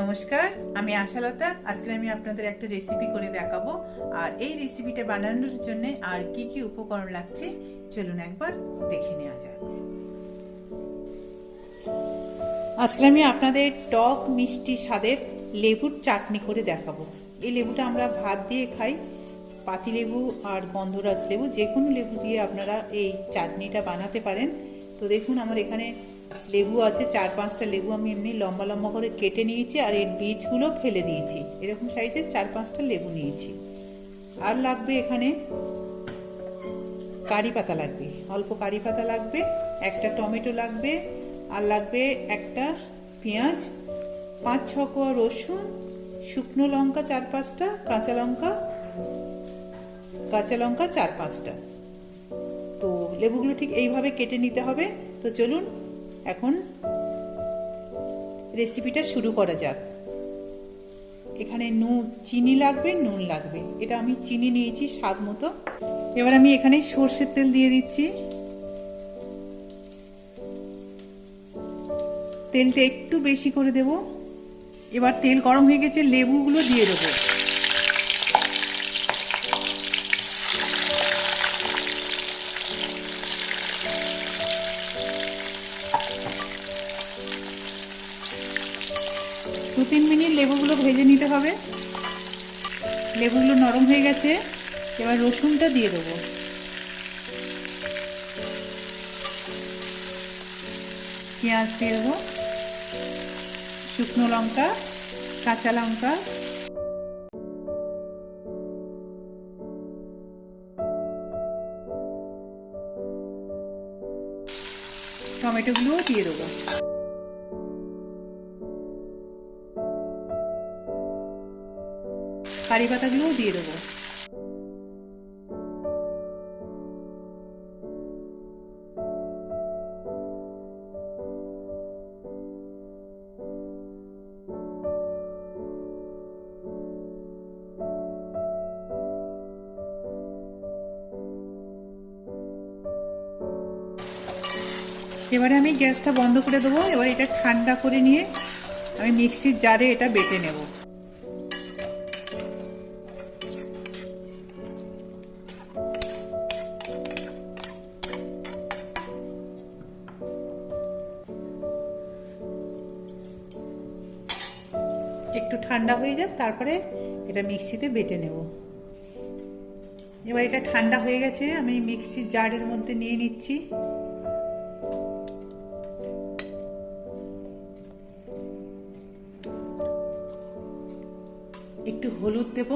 নমস্কার, আমি আশালতা। আজকে আমি আপনাদের একটা রেসিপি করে দেখাবো। আর এই রেসিপিটা বানানোর জন্য আর কি কি উপকরণ লাগছে, চলুন একবার দেখে নেওয়া যাক। আজকে আমি আপনাদের টক মিষ্টি স্বাদের লেবুর চাটনি করে দেখাবো। এই লেবুটা আমরা ভাত দিয়ে খাই পাতিলেবু আর গন্ধরাজ লেবু যে কোনো লেবু দিয়ে আপনারা এই চাটনিটা বানাতে পারেন। তো দেখুন, আমার এখানে লেবু আছে, চার পাঁচটা লেবু আমি এমনি লম্বা লম্বা করে কেটে নিয়েছি আর এর বীজগুলো ফেলে দিয়েছি। এরকম সাইজের চার পাঁচটা লেবু নিয়েছি। আর লাগবে এখানে কারি পাতা লাগবে। অল্প কারি পাতা লাগবে, একটা টমেটো লাগবে, আর লাগবে একটা পেঁয়াজ, পাঁচ ছ কোয়া রসুন, শুকনো লঙ্কা চার পাঁচটা, কাঁচা লঙ্কা কাঁচা লঙ্কা চার পাঁচটা। তো লেবুগুলো ঠিক এইভাবে কেটে নিতে হবে। তো চলুন এখন রেসিপিটা শুরু করা যাক। এখানে নুন চিনি লাগবে, নুন লাগবে। এটা আমি চিনি নিয়েছি স্বাদ মতো। এবার আমি এখানে সর্ষের তেল দিয়ে দিচ্ছি। তেলটা একটু বেশি করে দেব। এবার তেল গরম হয়ে গেছে, লেবুগুলো দিয়ে দেবো। দু তিন মিনিট লেবুগুলো ভেজে নিতে হবে। লেবুগুলো নরম হয়ে গেছে। এবার রসুনটা দিয়ে দেবো। পেঁয়াজ দিয়ে দেবো। শুকনো লঙ্কা, কাঁচা লঙ্কা। টমেটোগুলোও দিয়ে দেবো। কারি পাতাগুলোও দিয়ে দেবো। এবারে আমি গ্যাসটা বন্ধ করে দেবো। এবার এটা ঠান্ডা করে নিয়ে আমি মিক্সির জারে এটা বেটে নেব। একটু ঠান্ডা হয়ে যাক, তারপরে এটা মিক্সিতে বেটে নেব। এবার এটা ঠান্ডা হয়ে গেছে, আমি মিক্সির জারের মধ্যে নিয়ে নিচ্ছি। একটু হলুদ দেব,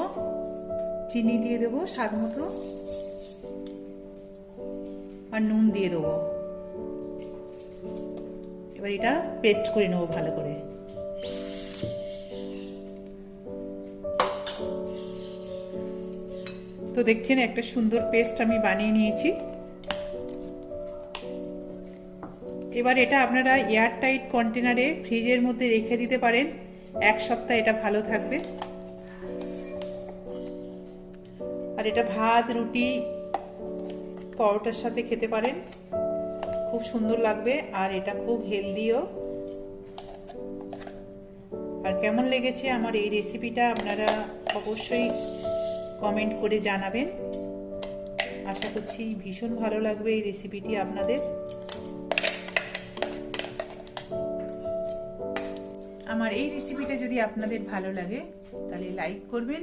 চিনি দিয়ে দেবো স্বাদ মতো, আর নুন দিয়ে দেবো। এবার এটা পেস্ট করে নেব ভালো করে। তো দেখছেন, একটা সুন্দর পেস্ট আমি বানিয়ে নিয়েছি। এবার এটা আপনারা এয়ার টাইট কন্টেনারে ফ্রিজের মধ্যে রেখে দিতে পারেন। এক সপ্তাহ এটা ভালো থাকবে। আর এটা ভাত, রুটি, পরোটার সাথে খেতে পারেন। খুব সুন্দর লাগবে আর এটা খুব হেলদিও। আর কেমন লেগেছে আমার এই রেসিপিটা আপনারা অবশ্যই কমেন্ট করে জানাবেন। আশা করছি ভীষণ ভালো লাগবে এই রেসিপিটি আপনাদের। আমার এই রেসিপিটা যদি আপনাদের ভালো লাগে, তাহলে লাইক করবেন,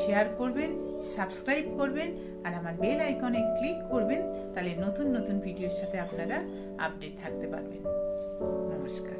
শেয়ার করবেন, সাবস্ক্রাইব করবেন, আর আমার বেল আইকনে ক্লিক করবেন, তাহলে নতুন নতুন ভিডিওর সাথে আপনারা আপডেট থাকতে পারবেন। নমস্কার।